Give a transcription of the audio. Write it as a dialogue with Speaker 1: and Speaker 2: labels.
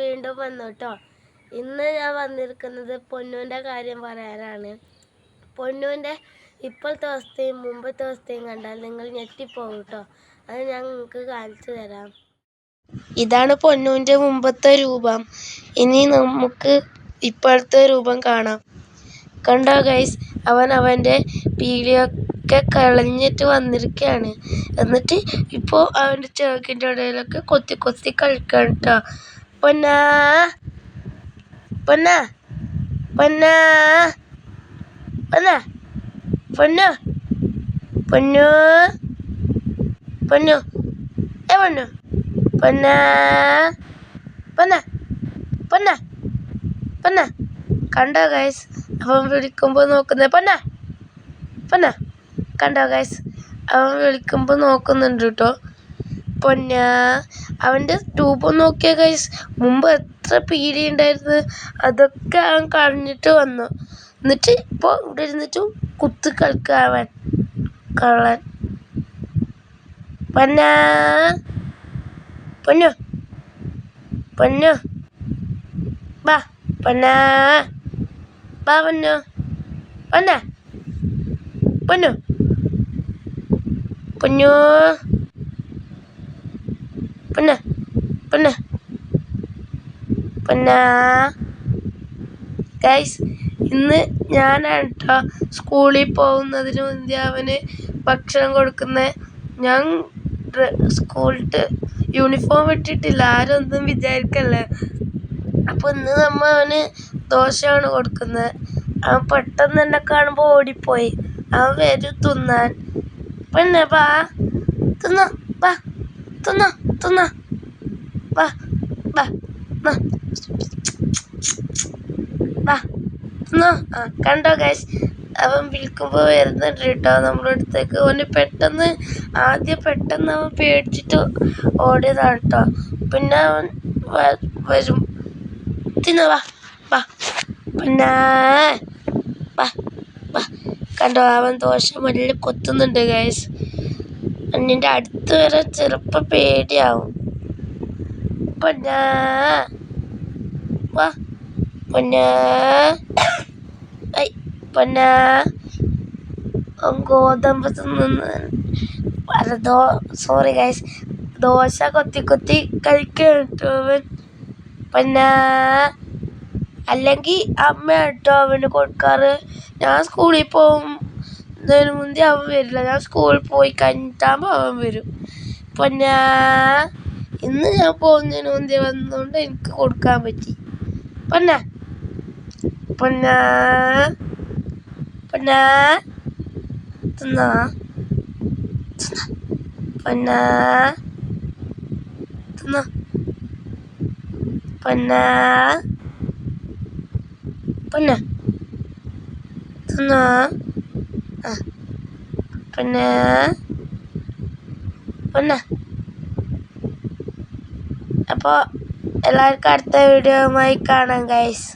Speaker 1: വീണ്ടും വന്നു കേട്ടോ. ഇന്ന് ഞാൻ വന്നിരിക്കുന്നത് പൊന്നുവിന്റെ കാര്യം പറയാനാണ്. പൊന്നുവിന്റെ ഇപ്പോഴത്തെ അവസ്ഥയും മുമ്പത്തെ അവസ്ഥയും കണ്ടാൽ നിങ്ങൾ ഞെട്ടിപ്പോകും കേട്ടോ. അത് ഞാൻ നിങ്ങൾക്ക് കാണിച്ചു തരാം. ഇതാണ് പൊന്നുവിന്റെ മുമ്പത്തെ രൂപം. ഇനി നമുക്ക് ഇപ്പോഴത്തെ രൂപം കാണാം. കണ്ടോ ഗൈസ് അവൻ അവന്റെ പീലിയൊക്കെ കളഞ്ഞിട്ട് വന്നിരിക്കുകയാണ്. എന്നിട്ട് ഇപ്പോൾ അവന്റെ ചെറുക്കിന്റെ ഇടയിലൊക്കെ കൊത്തി കൊത്തി കളിക്കണം കേട്ടോ. പൊന്നാ പൊന്നാ പൊന്നാ പൊന്നാ പൊന്നു പൊന്നു പൊന്നു ഏ പൊന്നു പൊന്നാ പൊന്ന പൊന്ന കണ്ടോ ഗൈസ് അവൻ വിളിക്കുമ്പോൾ നോക്കുന്നത് പന്ന പന്ന. കണ്ടോ ഗൈസ് അവൻ വിളിക്കുമ്പോൾ നോക്കുന്നുണ്ട് കേട്ടോ പൊന്ന. അവന്റെ രൂപം നോക്കിയ ഗൈസ് മുമ്പ് എത്ര പീലി ഉണ്ടായിരുന്നു അതൊക്കെ അവൻ കളഞ്ഞിട്ട് വന്നു. എന്നിട്ട് ഇപ്പോൾ ഇവിടെ ഇരുന്നിട്ട് കുത്തി കളിക്കുക അവൻ. കള്ളൻ. പൊന്ന. പൊന്നു. പൊന്നു. ബാ പൊന്ന. ബാ പൊന്നു. പൊന്ന. പൊന്നു. പൊന്നു. പൊന്ന പൊന്ന പൊന്ന ഗൈസ് ഇന്ന് ഞാനാണ് കേട്ടോ സ്കൂളിൽ പോകുന്നതിന് മുന്നേ അവന് ഭക്ഷണം കൊടുക്കുന്നത് ഞാൻ സ്കൂളിട്ട് യൂണിഫോം ഇട്ടിട്ടില്ല. ആരും ഒന്നും വിചാരിക്കല്ലേ? അപ്പോൾ ഇന്ന് നമ്മ അവന് ദോശയാണ് കൊടുക്കുന്നത് അവൻ പെട്ടെന്ന് എന്നെ കാണുമ്പോൾ ഓടിപ്പോയി. അവൻ വരും തിന്നാൻ. പിന്നെ ബാ. തിന്നോ. ബാ. തിന്നോ. തിന്നോ വാ വാ വാ വാ തിന്നോ ആ കണ്ടോ ഗൈസ് അവൻ വിളിക്കുമ്പോൾ വരുന്നുണ്ട് കേട്ടോ നമ്മുടെ അടുത്തേക്ക്. ഓന് പെട്ടെന്ന് ആദ്യം പെട്ടെന്ന് അവൻ പേടിച്ചിട്ട് ഓടിയതാണ് കേട്ടോ. പിന്നെ അവൻ വരും. തിന്ന വാ വാ. പിന്നെ വാ വാ. കണ്ടോ അവൻ ദോശ മല്ലിൽ കൊത്തുന്നുണ്ട് ഗൈസ് എന്നിന്റെ അടുത്ത് വരെ ചെറുപ്പം പേടിയാവും. പൊന്നാ. വാ പൊന്നാ. ഐ പൊന്നാ. ഗോതമ്പ് തിന്നുന്ന ദോ സോറി ഗൈസ് ദോശ കൊത്തി കൊത്തി കഴിക്കണം കേട്ടോ അവൻ. പൊന്നാ. അല്ലെങ്കിൽ അമ്മ കേട്ടോ അവന് കൊടുക്കാറ്. ഞാൻ സ്കൂളിൽ പോകുന്നതിന് മുന്നേ അവൻ വരില്ല. ഞാൻ സ്കൂളിൽ പോയി കഴിഞ്ഞിട്ടാകുമ്പോൾ അവൻ വരും. പൊന്നാ ഇന്ന് ഞാൻ പോകുന്നതിന് മുന്നേ വന്നതുകൊണ്ട് എനിക്ക് കൊടുക്കാൻ പറ്റി. പൊന്ന പൊന്ന പൊന്ന തിന്ന? പൊന്ന തിന്ന? പൊന്ന പൊന്ന തിന്ന? പൊന്ന പൊന്ന അപ്പോൾ എല്ലാവർക്കും അടുത്ത വീഡിയോയുമായി കാണാം ഗൈസ്